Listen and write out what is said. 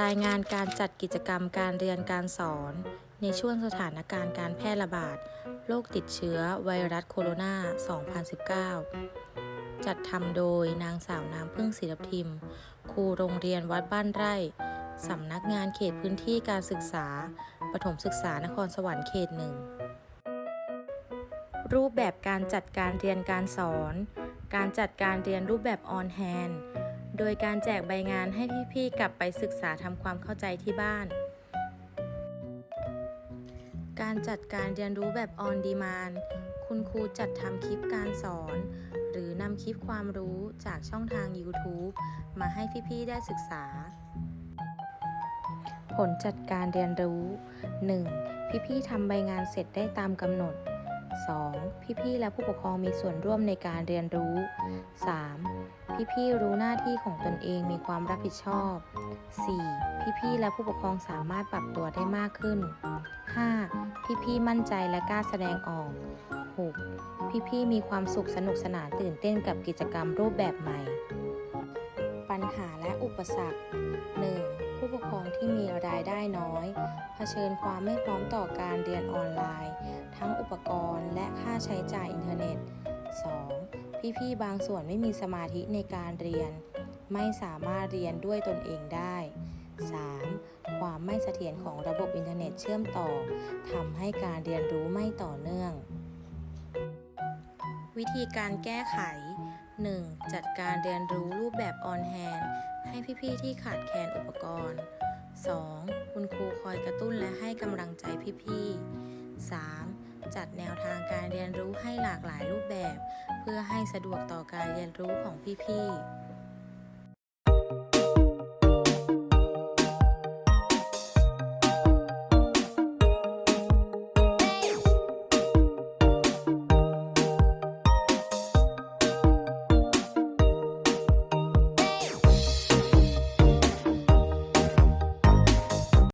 รายงานการจัดกิจกรรมการเรียนการสอน ในช่วงสถานการณ์การแพร่ระบาดโรคติดเชื้อไวรัสโคโรนา 2019 จัดทำโดยนางสาวน้ำพึ่งศิลพิมพ์ ครูโรงเรียนวัดบ้านไร่สำนักงานเขตพื้นที่การศึกษาประถมศึกษานครสวรรค์เขตหนึ่ง รูปแบบการจัดการเรียนการสอน การจัดการเรียนรูปแบบออนแฮน โดยการแจกใบงานให้พี่ๆกลับไปศึกษาทำความเข้าใจที่บ้าน การจัดการเรียนรู้แบบออนดีมานคุณครูจัดทำคลิปการสอน หรือนำคลิปความรู้จากช่องทาง YouTube มาให้พี่ๆได้ศึกษา ผลจัดการเรียนรู้ 1. พี่ๆทำใบงานเสร็จได้ตามกำหนด 2. พี่ๆและผู้ปกครองมีส่วนร่วมในการเรียนรู้ 3. พี่ๆรู้หน้าที่ของตนเองมีความรับผิดชอบ 4. พี่ๆและผู้ปกครองสามารถปรับตัวได้มากขึ้น 5. พี่ๆมั่นใจและกล้าแสดงออก 6. พี่ๆมีความสุขสนุกสนานตื่นเต้นกับกิจกรรมรูปแบบใหม่ ปัญหาและอุปสรรค 1. ผู้ปกครองที่มีรายได้น้อย เผชิญความไม่พร้อมต่อการเรียนออนไลน์ ทั้งอุปกรณ์และค่าใช้จ่ายอินเทอร์เน็ต 2. พี่ๆบางส่วนไม่มีสมาธิในการเรียน ไม่สามารถเรียนด้วยตนเองได้ 3. ความไม่เสถียรของระบบอินเทอร์เน็ตเชื่อมต่อทำให้การเรียนรู้ไม่ต่อเนื่อง วิธีการแก้ไข 1. จัดการเรียนรู้รูปแบบออนแฮนให้พี่ๆที่ขาดแคลนอุปกรณ์ 2. คุณครูคอยกระตุ้นและให้กำลังใจพี่ๆ 3. จัดแนวทางการเรียนรู้ให้หลากหลายรูปแบบ เพื่อให้สะดวกต่อการเรียนรู้ของพี่ๆ